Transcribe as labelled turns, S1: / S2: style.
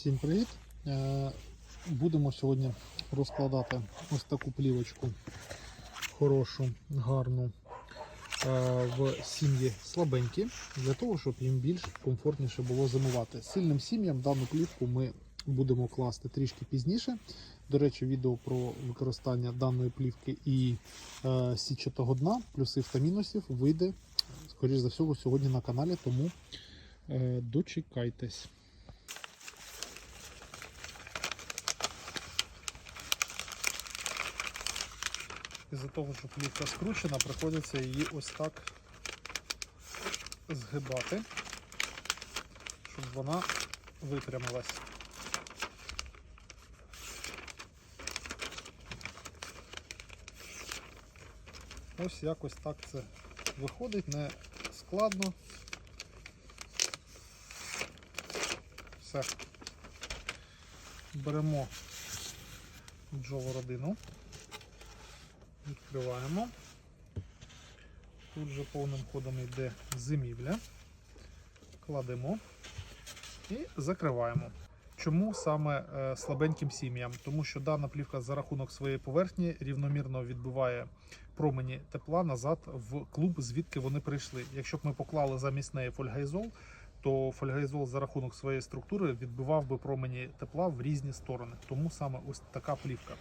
S1: Всім привіт! Е, Будемо сьогодні розкладати ось таку плівочку хорошу, гарну е, в сім'ї слабенькі, для того, щоб їм більш комфортніше було зимувати. Сильним сім'ям дану плівку ми будемо класти трішки пізніше. До речі, відео про використання даної плівки і е, січатого дна, плюсів та мінусів, вийде, скоріш за всього, сьогодні на каналі, тому дочекайтесь. Із-за того, що плівка скручена, приходиться її ось так згибати, щоб вона випрямилась. Ось якось так це виходить, не складно. Все. Беремо бджолу родину. Відкриваємо. Тут же повним ходом йде зимівля. Кладемо і закриваємо. Чому саме е, слабеньким сім'ям? Тому що дана плівка за рахунок своєї поверхні рівномірно відбиває промені тепла назад в клуб, звідки вони прийшли. Якщо б ми поклали замість неї фольгайзол, то фольгайзол за рахунок своєї структури відбивав би промені тепла в різні сторони. Тому саме ось така плівка.